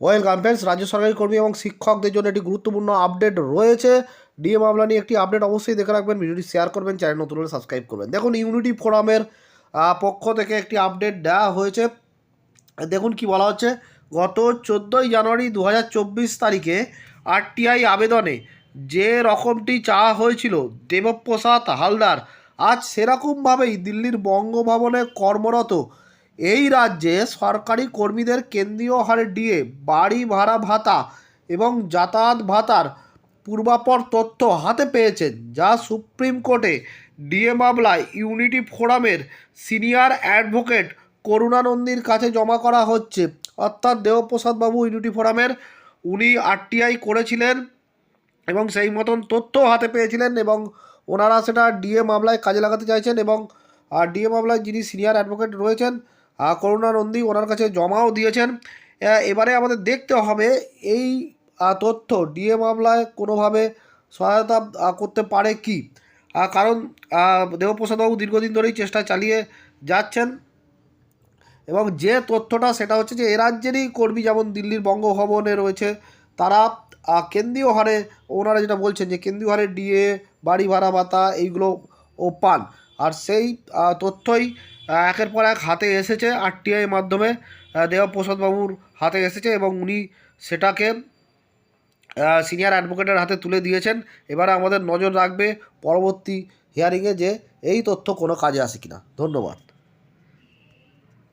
Welcome friends রাজ্য সরকারি কর্মী এবং শিক্ষকদের জন্য একটি গুরুত্বপূর্ণ আপডেট রয়েছে। ডিএ মামলা নিয়ে একটি আপডেট অবশ্যই দেখে রাখবেন, ভিডিওটি শেয়ার করবেন, চ্যানেল নতুন হলে সাবস্ক্রাইব করবেন। দেখুন ইউনিটি ফোরামের পক্ষ থেকে একটি আপডেট দেওয়া হয়েছে। দেখুন কি বলা হচ্ছে, গত চোদ্দোই জানুয়ারি দু হাজার চব্বিশ তারিখে আরটিআই আবেদনে যে রকমটি চাওয়া হয়েছিল, দেবপ্রসাদ হালদার, আজ সেরকমভাবেই দিল্লির বঙ্গভবনে কর্মরত এই রাজ্যে সরকারি কর্মীদের কেন্দ্রীয় হারে ডিএ, বাড়ি ভাড়া ভাতা এবং যাতায়াত ভাতার পূর্বাপর তথ্য হাতে পেয়েছেন, যা সুপ্রিম কোর্টে ডিএ মামলায় ইউনিটি ফোরামের সিনিয়র অ্যাডভোকেট করুণানন্দীর কাছে জমা করা হচ্ছে। অর্থাৎ দেবপ্রসাদ বাবু ইউনিটি ফোরামের, উনি আরটিআই করেছিলেন এবং সেই মতন তথ্য হাতে পেয়েছিলেন এবং ওনারা সেটা ডিএ মামলায় কাজে লাগাতে চাইছেন এবং আর ডিএ মামলায় যিনি সিনিয়র অ্যাডভোকেট রয়েছেন আহ, করুণা নন্দী ওনার কাছে জমাও দিয়েছেন। এবারে আমাদের দেখতে হবে এই তথ্য ডিএ মামলায় কোনোভাবে সহায়তা করতে পারে কি? কারণ দেবপ্রসাদবাবু দীর্ঘদিন ধরেই চেষ্টা চালিয়ে যাচ্ছেন এবং যে তথ্যটা সেটা হচ্ছে যে এ রাজ্যেরই কর্মী যেমন দিল্লির বঙ্গভবনে রয়েছে তারা কেন্দ্রীয় হারে ওনারা যেটা বলছেন যে কেন্দ্রীয় হারে ডিএ বাড়ি ভাড়া ভাতা এইগুলো ও পান। আর সেই তথ্যই একের পর এক হাতে এসেছে আরটিআই মাধ্যমে। দেবপ্রসাদবাবুর দেবপ্রসাদ বাবুর হাতে এসেছে এবং উনি সেটাকে সিনিয়র অ্যাডভোকেটের হাতে তুলে দিয়েছেন। এবারে আমাদের নজর রাখবে পরবর্তী হিয়ারিংয়ে যে এই তথ্য কোনো কাজে আসে কিনা। ধন্যবাদ।